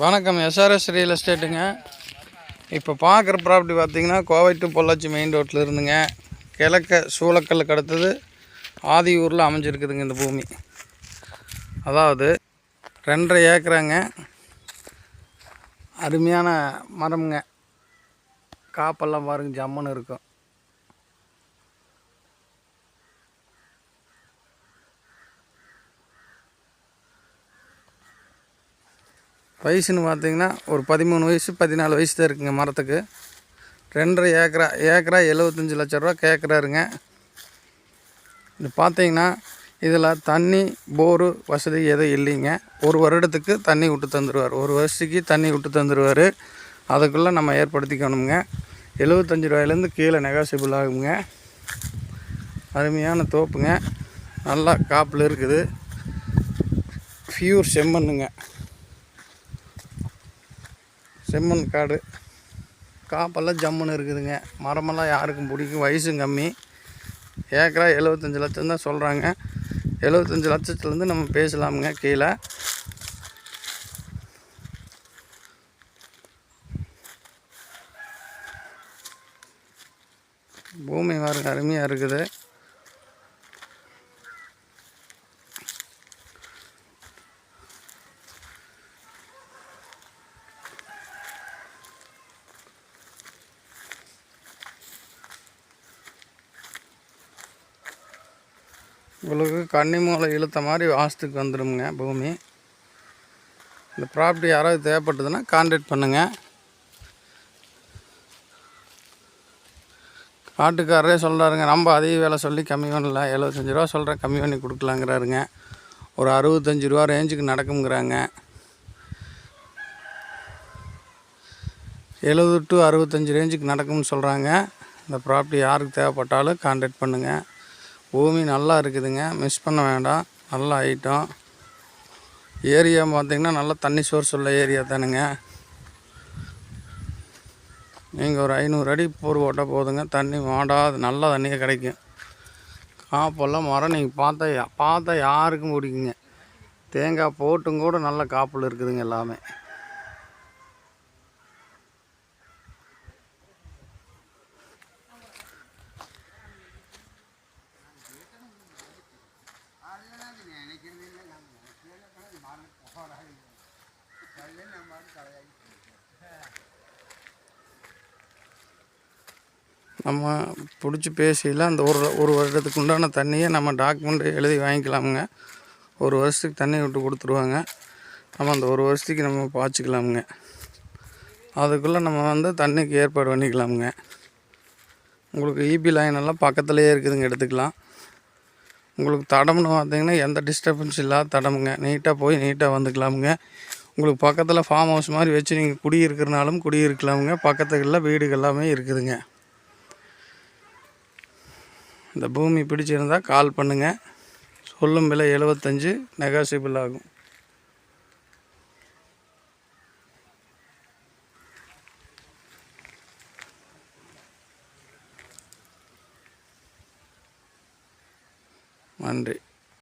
வணக்கம் SRS real எஸ்டேட்டுங்க இப்போ பார்க்குற ப்ராப்பர்ட்டி பார்த்தீங்கன்னா கோவை டு பொள்ளாச்சி மெயின் ரோட்டில் இருந்துங்க. கிழக்க சூளக்கல் கடத்தது. ஆதியூரில் அமைஞ்சிருக்குதுங்க இந்த பூமி. அதாவது ரெண்டரை ஏக்கராங்க. அருமையான மரம்ங்க. காப்பெல்லாம் பாருங்கள் ஜம்முன்னு இருக்கும். வயசுன்னு பார்த்தீங்கன்னா ஒரு பதிமூணு வயசு பதினாலு வயசு தான் இருக்குங்க மரத்துக்கு. ரெண்டரை ஏக்கரா ஏக்கரா எழுபத்தஞ்சி லட்ச ரூபா கேட்குறாருங்க இது பார்த்தீங்கன்னா இதில் தண்ணி போரு வசதி எதுவும் இல்லைங்க. ஒரு வருடத்துக்கு தண்ணி விட்டு தந்துடுவார் ஒரு வருஷத்துக்கு தண்ணி விட்டு தந்துடுவார் அதுக்குள்ளே நம்ம ஏற்படுத்திக்கணுங்க. எழுபத்தஞ்சி ரூபாயிலேருந்து கீழே நெகாசிபிள் ஆகுங்க. அருமையான தோப்புங்க. நல்லா காப்பில் இருக்குது. ஃபியூர் செம்மண்ணுங்க. செம்மண் காடு. காப்பெல்லாம் ஜம்முன்னு இருக்குதுங்க. மரமெல்லாம் யாருக்கும் பிடிக்கும். வயசும் கம்மி. ஏக்கரா எழுபத்தஞ்சி லட்சம் தான் சொல்கிறாங்க எழுபத்தஞ்சி லட்சத்துலேருந்து நம்ம பேசலாமுங்க கீழே. பூமி வர அருமையாக இருக்குது. உங்களுக்கு கன்னி மூளை இழுத்த மாதிரி வாசத்துக்கு வந்துடுங்க பூமி. இந்த ப்ராப்பர்ட்டி யாராவது தேவைப்பட்டதுன்னா கான்டாக்ட் பண்ணுங்கள் காட்டுக்காரரே சொல்கிறாருங்க நம்ம அதிக வேலை சொல்லி கம்மி பண்ணல. எழுபத்தஞ்சி ரூபா சொல்கிறேன் கம்மி பண்ணி கொடுக்கலாங்கிறாருங்க. ஒரு அறுபத்தஞ்சி ரூபா ரேஞ்சுக்கு நடக்குங்கிறாங்க எழுபது டு அறுபத்தஞ்சி ரேஞ்சுக்கு நடக்கும்னு சொல்கிறாங்க இந்த ப்ராப்பர்ட்டி யாருக்கு தேவைப்பட்டாலும் கான்டாக்ட் பண்ணுங்கள் பூமி நல்லா இருக்குதுங்க. மிஸ் பண்ண வேண்டாம். நல்ல ஐட்டம் ஏரியா பார்த்திங்கன்னா நல்லா தண்ணி சோர்ஸ் உள்ள ஏரியா தானுங்க. நீங்கள் ஒரு ஐநூறு அடி போர் போட்டால் போதுங்க. தண்ணி மாடாது நல்லா தண்ணியாக கிடைக்கும். காப்பெல்லாம் மரம் நீங்கள் பார்த்தா பார்த்தா யாருக்கும் பிடிக்குங்க. தேங்காய் போட்டும் கூட நல்ல காப்பில் இருக்குதுங்க எல்லாமே. நம்ம பிடிச்சி பேசியில் அந்த ஒரு ஒரு வருடத்துக்கு உண்டான தண்ணியை நம்ம டாக்குமெண்ட் எழுதி வாங்கிக்கலாமுங்க. ஒரு வருஷத்துக்கு தண்ணி விட்டு கொடுத்துருவாங்க. நம்ம அந்த ஒரு வருஷத்துக்கு நம்ம பாய்ச்சிக்கலாமுங்க. அதுக்குள்ளே நம்ம வந்து தண்ணிக்கு ஏற்பாடு பண்ணிக்கலாமுங்க. உங்களுக்கு இபி லைன் எல்லாம் பக்கத்துலேயே இருக்குதுங்க எடுத்துக்கலாம். உங்களுக்கு தடம்னு பார்த்தீங்கன்னா எந்த டிஸ்டர்பன்ஸ் இல்லாத தடமுங்க. நீட்டாக போய் நீட்டாக வந்துக்கலாமுங்க. உங்களுக்கு பக்கத்தில் ஃபார்ம் ஹவுஸ் மாதிரி வச்சு நீங்கள் குடியிருக்கிறனாலும் குடியிருக்கலாமுங்க. பக்கத்துக்குள்ள வீடுகள் எல்லாமே இருக்குதுங்க. இந்த பூமி பிடிச்சிருந்தால் கால் பண்ணுங்கள் சொல்லும் விலை எழுபத்தஞ்சு நெகாசிபிள் ஆகும். நன்றி.